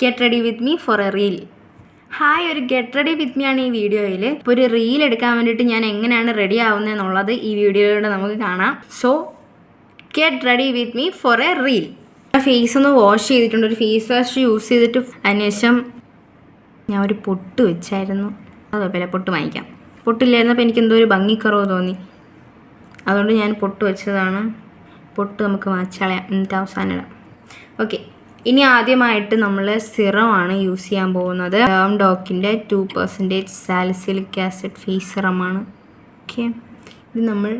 Get ready with me for a reel hi ഒരു get ready with me ആണ് ഈ വീഡിയോയിൽ ഇപ്പോൾ ഒരു റീൽ എടുക്കാൻ വേണ്ടിയിട്ട് ഞാൻ എങ്ങനെയാണ് റെഡി ആവുന്നത് എന്നുള്ളത് ഈ വീഡിയോയിലൂടെ നമുക്ക് കാണാം. So get ready with me for a reel face ഒന്ന് വാഷ് ചെയ്തിട്ടുണ്ട്. ഒരു ഫേസ് വാഷ് യൂസ് ചെയ്തിട്ട് അതിനുശേഷം ഞാൻ ഒരു പൊട്ട് വെച്ചായിരുന്നു. അത് പോലെ പൊട്ട് വാങ്ങിക്കാം. പൊട്ടില്ലായിരുന്നപ്പോൾ എനിക്ക് എന്തോ ഒരു ഭംഗിക്കുറവ് തോന്നി. അതുകൊണ്ട് ഞാൻ പൊട്ട് വെച്ചതാണ്. പൊട്ട് നമുക്ക് മാച്ചളയാം എന്നിട്ട് അവസാനം ഇടാം. ഓക്കെ ഇനി ആദ്യമായിട്ട് നമ്മൾ സിറം ആണ് യൂസ് ചെയ്യാൻ പോകുന്നത്. ഡേം ഡോക്കിന്റെ two percentage salicylic acid face സിറമാണ് okay ഇത് നമ്മൾ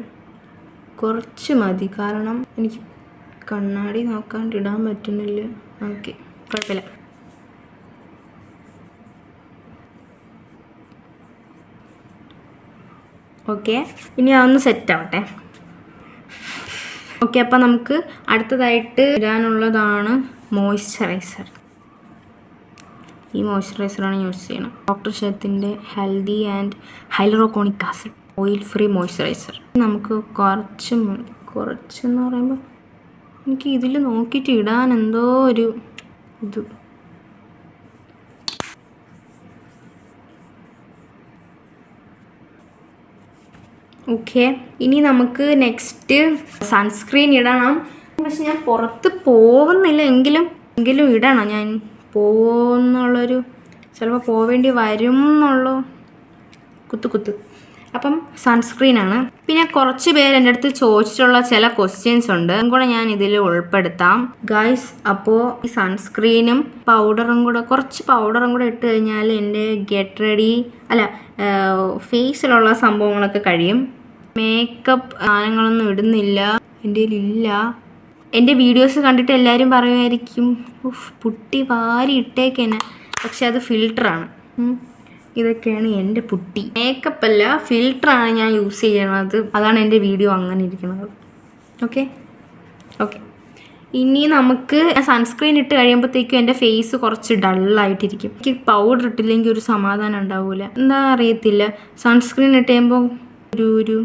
കുറച്ച് മതി. കാരണം എനിക്ക് കണ്ണാടി നോക്കാണ്ടിടാൻ പറ്റുന്നില്ല. ഓക്കെ കുഴപ്പമില്ല. ഓക്കെ ഇനി അതൊന്ന് സെറ്റ് ആവട്ടെ. ഓക്കെ അപ്പം നമുക്ക് അടുത്തതായിട്ട് ഇടാനുള്ളതാണ് മോയ്സ്ചറൈസർ. ഈ മോയ്സ്ചറൈസറാണ് യൂസ് ചെയ്യണം. Doctor ഷെത്തിന്റെ healthy and hyaluronic acid. Oil free moisturiser. നമുക്ക് കുറച്ച് കുറച്ചെന്ന് പറയുമ്പോൾ എനിക്ക് ഇതിൽ നോക്കിയിട്ട് ഇടാൻ എന്തോ ഒരു ഇത്. ഓക്കെ. ഇനി നമുക്ക് നെക്സ്റ്റ് സൺസ്ക്രീൻ ഇടണം. പക്ഷെ ഞാൻ പുറത്ത് പോകുന്നില്ല. എങ്കിലും എങ്കിലും ഇടണം. ഞാൻ പോകുന്നുള്ളൊരു ചിലപ്പോൾ പോവേണ്ടി വരും എന്നുള്ളു കുത്തു കുത്ത്. അപ്പം സൺസ്ക്രീനാണ്. പിന്നെ കുറച്ച് പേര് എന്റെ അടുത്ത് ചോദിച്ചിട്ടുള്ള ചില ക്വസ്റ്റ്യൻസ് ഉണ്ട്. അതും കൂടെ ഞാൻ ഇതിൽ ഉൾപ്പെടുത്താം. ഗൈസ് അപ്പോൾ ഈ സൺസ്ക്രീനും പൗഡറും കൂടെ കുറച്ച് പൗഡറും കൂടെ ഇട്ട് കഴിഞ്ഞാൽ എന്റെ ഗെറ്റ് റെഡി അല്ല ഫേസിലുള്ള സംഭവങ്ങളൊക്കെ കഴിയും. മേക്കപ്പ് സാധനങ്ങളൊന്നും ഇടുന്നില്ല. എന്റെ ഇല്ല. എന്റെ വീഡിയോസ് കണ്ടിട്ട് എല്ലാവരും പറയുമായിരിക്കും ഉഫ് പുട്ടി വാരി ഇട്ടേക്കേനെ പക്ഷെ അത് ഫിൽറ്ററാണ് ഇതൊക്കെയാണ് എന്റെ പുട്ടി. മേക്കപ്പ് അല്ല ഫിൽറ്ററാണ് ഞാൻ യൂസ് ചെയ്യണത്. അതാണ് എന്റെ വീഡിയോ അങ്ങനെ ഇരിക്കുന്നത്. ഓക്കെ ഓക്കെ ഇനി നമുക്ക് സൺസ്ക്രീൻ ഇട്ട് കഴിയുമ്പോഴത്തേക്കും എന്റെ ഫേസ് കുറച്ച് ഡള്ളായിട്ടിരിക്കും എനിക്ക് പൗഡർ ഇട്ടില്ലെങ്കിൽ ഒരു സമാധാനം ഉണ്ടാവില്ല എന്താ അറിയത്തില്ല. സൺസ്ക്രീൻ ഇട്ട് കഴിയുമ്പോൾ ഒരു ഒരു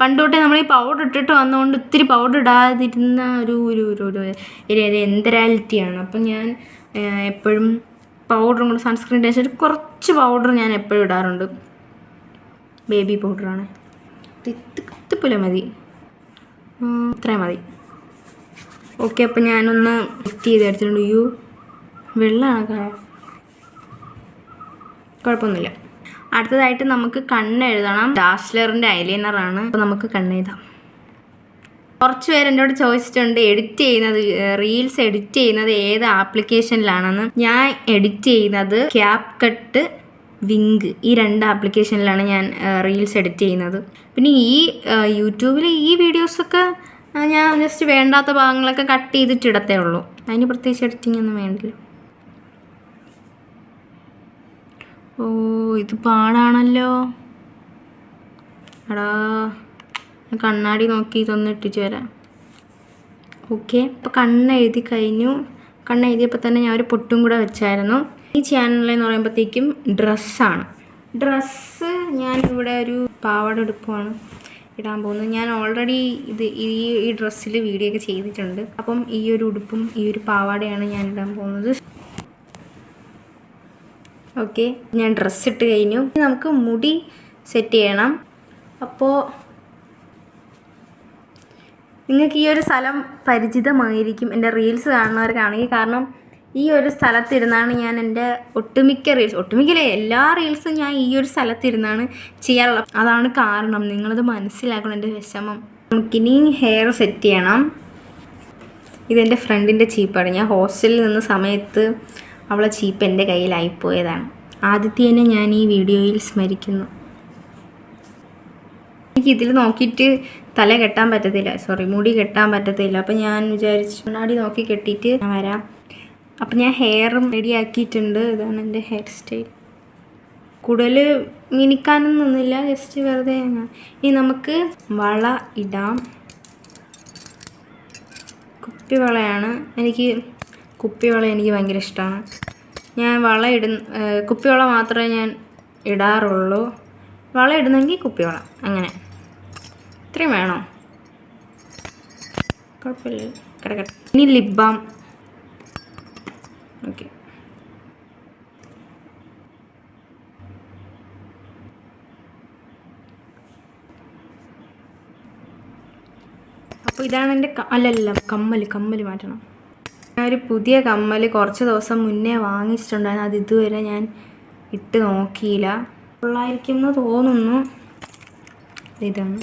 പണ്ട് നമ്മൾ ഈ പൗഡർ ഇട്ടിട്ട് വന്നുകൊണ്ട് ഒത്തിരി പൗഡർ ഇടാതിരുന്ന ഒരു ഒരു ഒരു ഒരു എന്തരാലിറ്റിയാണ്. അപ്പം ഞാൻ എപ്പോഴും പൗഡറും കൂടെ സൺസ്ക്രീൻ ടേസ്റ്റ് കുറച്ച് പൗഡർ ഞാൻ എപ്പോഴും ഇടാറുണ്ട്. ബേബി പൗഡറാണ് തിപ്പുല മതി. ഇത്രയും മതി. ഓക്കെ അപ്പം ഞാനൊന്ന് ലിഫ്റ്റ് ചെയ്ത് എടുത്തിട്ടുണ്ട്. യു വെള്ളമാണ് കുഴപ്പമൊന്നുമില്ല. അടുത്തതായിട്ട് നമുക്ക് കണ്ണ് എഴുതണം. ഡാസ്ലറിന്റെ ഐലൈനർ ആണ്. അപ്പോൾ നമുക്ക് കണ്ണ് എഴുതാം. കുറച്ച് പേര് എന്നോട് ചോദിച്ചിട്ടുണ്ട് എഡിറ്റ് ചെയ്യുന്നത് റീൽസ് എഡിറ്റ് ചെയ്യുന്നത് ഏത് ആപ്ലിക്കേഷനിലാണെന്ന് ഞാൻ എഡിറ്റ് ചെയ്യുന്നത് ക്യാപ് കട്ട് വിങ്ക് ഈ രണ്ട് ആപ്ലിക്കേഷനിലാണ് ഞാൻ റീൽസ് എഡിറ്റ് ചെയ്യുന്നത്. പിന്നെ ഈ യൂട്യൂബിൽ ഈ വീഡിയോസൊക്കെ ഞാൻ ജസ്റ്റ് വേണ്ടാത്ത ഭാഗങ്ങളൊക്കെ കട്ട് ചെയ്തിട്ടിടത്തേ ഉള്ളൂ. അതിന് പ്രത്യേകിച്ച് എഡിറ്റിംഗ് ഒന്നും വേണ്ടില്ല. ഓ ഇത് പാടാണല്ലോ. എടാ കണ്ണാടി നോക്കി ഇതൊന്ന് ഇട്ടിട്ട് വരാം. ഓക്കെ അപ്പം കണ്ണ് എഴുതി കഴിഞ്ഞു. കണ്ണ് എഴുതിയപ്പോൾ തന്നെ ഞാൻ ഒരു പൊട്ടും കൂടെ വെച്ചായിരുന്നു. ഈ ചാനലെന്ന് പറയുമ്പോഴത്തേക്കും ഡ്രസ്സാണ് ഡ്രസ്സ് ഞാൻ ഇവിടെ ഒരു പാവാട എടുപ്പാണ് ഇടാൻ പോകുന്നത്. ഞാൻ ഓൾറെഡി ഇത് ഈ ഈ ഡ്രസ്സിൽ വീഡിയോ ഒക്കെ ചെയ്തിട്ടുണ്ട്. അപ്പം ഈ ഒരു ഉടുപ്പും ഈ ഒരു പാവാടയാണ് ഞാൻ ഇടാൻ പോകുന്നത്. ഓക്കെ ഞാൻ ഡ്രസ്സ് ഇട്ട് കഴിഞ്ഞു. നമുക്ക് മുടി സെറ്റ് ചെയ്യണം. അപ്പോൾ നിങ്ങൾക്ക് ഈ ഒരു സ്ഥലം പരിചിതമായിരിക്കും. എന്റെ റീൽസ് കാണുന്നവർക്കാണെങ്കിൽ കാരണം ഈ ഒരു സ്ഥലത്തിരുന്നാണ് ഞാൻ എന്റെ ഒട്ടുമിക്ക റീൽസ് ഒട്ടുമിക്കലെ എല്ലാ റീൽസും ഞാൻ ഈ ഒരു സ്ഥലത്തിരുന്നാണ് ചെയ്യാറുള്ളത്. അതാണ് കാരണം. നിങ്ങളത് മനസ്സിലാക്കണം എന്റെ വിഷമം. നമുക്കിനി ഹെയർ സെറ്റ് ചെയ്യണം. ഇതെന്റെ ഫ്രണ്ടിന്റെ ചീപ്പാണ്. ഞാൻ ഹോസ്റ്റലിൽ നിന്ന് സമയത്ത് അവളെ ചീപ്പ് എന്റെ കയ്യിലായിപ്പോയതാണ് ആദിത്യനെ ഞാൻ ഈ വീഡിയോയിൽ സ്മരിക്കുന്നു. എനിക്ക് ഇതിൽ നോക്കിയിട്ട് തല കെട്ടാൻ പറ്റത്തില്ല. സോറി മുടി കെട്ടാൻ പറ്റത്തില്ല. അപ്പം ഞാൻ വിചാരിച്ചു കണ്ണാടി നോക്കി കെട്ടിയിട്ട് ഞാൻ വരാം. അപ്പം ഞാൻ ഹെയറും റെഡിയാക്കിയിട്ടുണ്ട് ഇതാണ് എന്റെ ഹെയർ സ്റ്റൈൽ കൂടുതൽ മിനിക്കാനൊന്നും നിന്നില്ല. ജസ്റ്റ് വെറുതെ ഇനി നമുക്ക് വള ഇടാം. കുപ്പി വളയാണ്. എനിക്ക് കുപ്പിവള എനിക്ക് ഭയങ്കര ഇഷ്ടമാണ് ഞാൻ വള ഇടുന്ന കുപ്പിവള മാത്രമേ ഞാൻ ഇടാറുള്ളൂ. വള ഇടുന്നെങ്കിൽ കുപ്പിവള അങ്ങനെ. ഇത്രയും വേണോ? കുഴപ്പമില്ല. കിടക്കട്ടെ. ഇനി ലിപ് ബാം ഓക്കെ. അപ്പോൾ ഇതാണ് എന്റെ അല്ലല്ല കമ്മൽ കമ്മൽ മാറ്റണം. ഞാൻ ഒരു പുതിയ കമ്മൽ കുറച്ച് ദിവസം മുന്നേ വാങ്ങിച്ചിട്ടുണ്ടായിരുന്നു. അത് ഇതുവരെ ഞാൻ ഇട്ട് നോക്കിയില്ല. കൊള്ളായിരിക്കും എന്ന് തോന്നുന്നു. ഇതാണ്.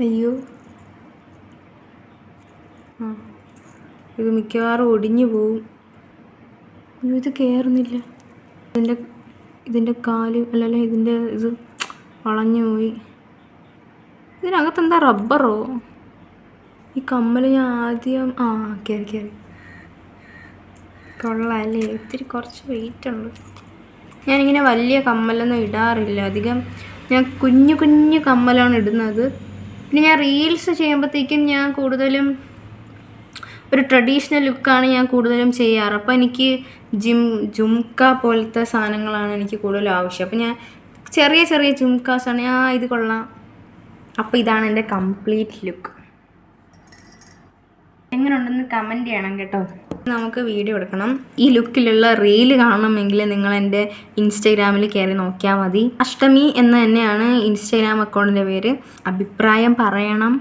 അയ്യോ. ആ. ഇത് മിക്കവാറും ഒടിഞ്ഞു പോവും. അയ്യോ ഇത് കയറുന്നില്ല ഇതിന്റെ ഇതിന്റെ കാൽ അല്ലല്ല ഇതിന്റെ ഇത് വളഞ്ഞു പോയി. ഇതിനകത്ത് എന്താ റബ്ബറോ? ഈ കമ്മൽ ഞാൻ ആദ്യം ആ കയറി കയറി. കൊള്ളാല്ലേ? ഇത്തിരി കുറച്ച് വെയിറ്റ് ഉണ്ട് ഞാനിങ്ങനെ വലിയ കമ്മലൊന്നും ഇടാറില്ല. അധികം ഞാൻ കുഞ്ഞു കുഞ്ഞു കമ്മലാണ് ഇടുന്നത്. പിന്നെ ഞാൻ റീൽസ് ചെയ്യുമ്പോഴത്തേക്കും ഞാൻ കൂടുതലും ഒരു ട്രഡീഷണൽ ലുക്കാണ് ഞാൻ കൂടുതലും ചെയ്യാറ്. അപ്പോൾ എനിക്ക് ജിം ജുംക്ക പോലത്തെ സാധനങ്ങളാണ് എനിക്ക് കൂടുതലും ആവശ്യം. അപ്പോൾ ഞാൻ ചെറിയ ചെറിയ ജുംക്കാസാണ് ആ ഇത് കൊള്ളാം. അപ്പോൾ ഇതാണ് എന്റെ കംപ്ലീറ്റ് ലുക്ക് എങ്ങനെ ഉണ്ടെന്ന് കമന്റ് ചെയ്യണം കേട്ടോ. നമുക്ക് വീഡിയോ എടുക്കണം. ഈ ലുക്കിലുള്ള റീൽ കാണണമെങ്കിൽ നിങ്ങൾ എന്റെ ഇൻസ്റ്റഗ്രാമിൽ കയറി നോക്കിയാൽ മതി. അഷ്ടമി എന്ന് തന്നെയാണ് ഇൻസ്റ്റഗ്രാം അക്കൗണ്ടിന്റെ പേര്. അഭിപ്രായം പറയണം.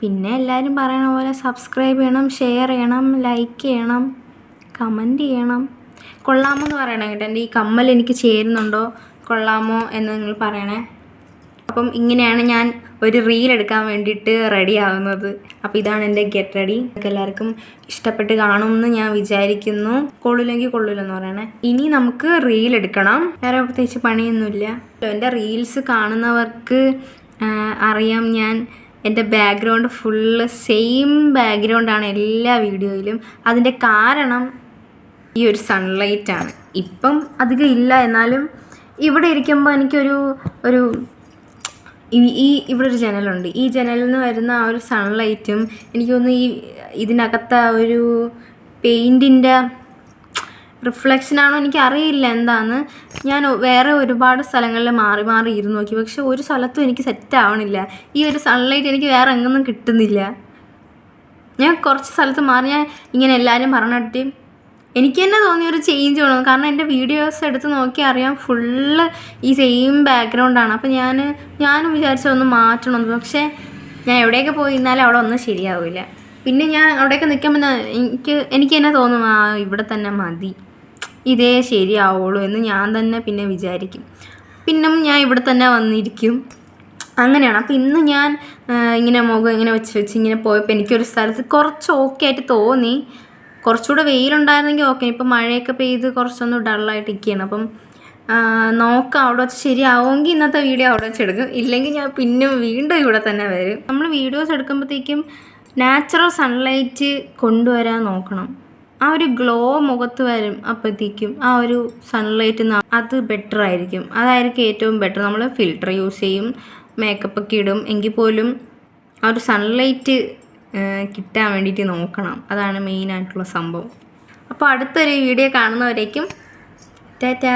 പിന്നെ എല്ലാവരും പറയണ പോലെ സബ്സ്ക്രൈബ് ചെയ്യണം ഷെയർ ചെയ്യണം ലൈക്ക് ചെയ്യണം കമന്റ് ചെയ്യണം. കൊള്ളാമോ എന്ന് പറയണം കേട്ടോ. എന്റെ ഈ കമ്മൽ എനിക്ക് ചേരുന്നുണ്ടോ? കൊള്ളാമോ എന്ന് നിങ്ങൾ പറയണേ. അപ്പം ഇങ്ങനെയാണ് ഞാൻ ഒരു റീൽ എടുക്കാൻ വേണ്ടിയിട്ട് റെഡി ആവുന്നത്. അപ്പോൾ ഇതാണ് എന്റെ ഗെറ്റ് റെഡി എല്ലാവർക്കും ഇഷ്ടപ്പെട്ട് കാണുമെന്ന് ഞാൻ വിചാരിക്കുന്നു. കൊള്ളില്ലെങ്കിൽ കൊള്ളില്ലെന്ന് പറയണേ. ഇനി നമുക്ക് റീൽ എടുക്കണം. വേറെ പ്രത്യേകിച്ച് പണിയൊന്നുമില്ല. എന്റെ റീൽസ് കാണുന്നവർക്ക് അറിയാം ഞാൻ എന്റെ ബാക്ക്ഗ്രൗണ്ട് ഫുള്ള് സെയിം ബാക്ക്ഗ്രൗണ്ടാണ് എല്ലാ വീഡിയോയിലും അതിന്റെ കാരണം ഈ ഒരു സൺലൈറ്റ് ആണ്. ഇപ്പം അധികം ഇല്ല. എന്നാലും ഇവിടെ ഇരിക്കുമ്പോൾ എനിക്കൊരു ഒരു ഈ ഇവിടെ ഒരു ജനലുണ്ട് ഈ ജനലിൽ നിന്ന് വരുന്ന ആ ഒരു സൺലൈറ്റും എനിക്കൊന്ന് ഈ ഇതിനകത്ത ഒരു പെയിന്റിന്റെ റിഫ്ലക്ഷനാണോ എനിക്ക് അറിയില്ല എന്താന്ന്. ഞാൻ വേറെ ഒരുപാട് സ്ഥലങ്ങളിൽ മാറി മാറി ഇരുന്ന് നോക്കി. പക്ഷെ ഒരു സ്ഥലത്തും എനിക്ക് സെറ്റ് ആവണില്ല. ഈ ഒരു സൺലൈറ്റ് എനിക്ക് വേറെ എങ്ങൊന്നും കിട്ടുന്നില്ല. ഞാൻ കുറച്ച് സ്ഥലത്ത് മാറി ഞാൻ ഇങ്ങനെ എല്ലാവരും പറഞ്ഞിട്ട്. എനിക്ക് തന്നെ തോന്നിയ ഒരു ചേഞ്ച് വേണം. കാരണം എന്റെ വീഡിയോസ് എടുത്ത് നോക്കി അറിയാം ഫുള്ള് ഈ സെയിം ബാക്ക്ഗ്രൗണ്ടാണ് അപ്പോൾ ഞാൻ ഞാനും വിചാരിച്ച ഒന്ന് മാറ്റണമെന്ന് പക്ഷേ ഞാൻ എവിടെയൊക്കെ പോയി നിന്നാലും അവിടെ ഒന്നും ശരിയാവില്ല. പിന്നെ ഞാൻ അവിടെയൊക്കെ നിൽക്കുമ്പോൾ എനിക്ക് എനിക്ക് തന്നെ തോന്നും ആ ഇവിടെ തന്നെ മതി. ഇതേ ശരിയാവുള്ളൂ എന്ന് ഞാൻ തന്നെ പിന്നെ വിചാരിക്കും. പിന്നെ ഞാൻ ഇവിടെ തന്നെ വന്നിരിക്കും. അങ്ങനെയാണ്. അപ്പോൾ ഇന്ന് ഞാൻ ഇങ്ങനെ മുഖം ഇങ്ങനെ വെച്ച് വെച്ച് ഇങ്ങനെ പോയപ്പോൾ എനിക്കൊരു സ്ഥലത്ത് കുറച്ച് ഓക്കെ ആയിട്ട് തോന്നി. കുറച്ചുകൂടെ വെയിലുണ്ടായിരുന്നെങ്കിൽ ഓക്കെ ഇപ്പം മഴയൊക്കെ പെയ്ത് കുറച്ചൊന്ന് ഡള്ളായിട്ട് ഇരിക്കുകയാണ് അപ്പം നോക്കാം അവിടെ വെച്ച് ശരിയാവുമെങ്കിൽ ഇന്നത്തെ വീഡിയോ അവിടെ വെച്ച് എടുക്കും. ഇല്ലെങ്കിൽ ഞാൻ പിന്നെ വീണ്ടും ഇവിടെ തന്നെ വരും. നമ്മൾ വീഡിയോസ് എടുക്കുമ്പോഴത്തേക്കും നാച്ചുറൽ സൺലൈറ്റ് കൊണ്ടുവരാൻ നോക്കണം. ആ ഒരു ഗ്ലോ മുഖത്ത് വരും അപ്പോഴത്തേക്കും ആ ഒരു സൺലൈറ്റ് അത് ബെറ്റർ ആയിരിക്കും. അതായിരിക്കും ഏറ്റവും ബെറ്റർ നമ്മൾ ഫിൽറ്റർ യൂസ് ചെയ്യും മേക്കപ്പ് ഒക്കെ ഇടും. എങ്കിൽ പോലും ആ ഒരു സൺലൈറ്റ് കിട്ടാൻ വേണ്ടിയിട്ട് നോക്കണം. അതാണ് മെയിനായിട്ടുള്ള സംഭവം. അപ്പോൾ അടുത്തൊരു വീഡിയോ കാണുന്നവരേക്കും ടാറ്റാ!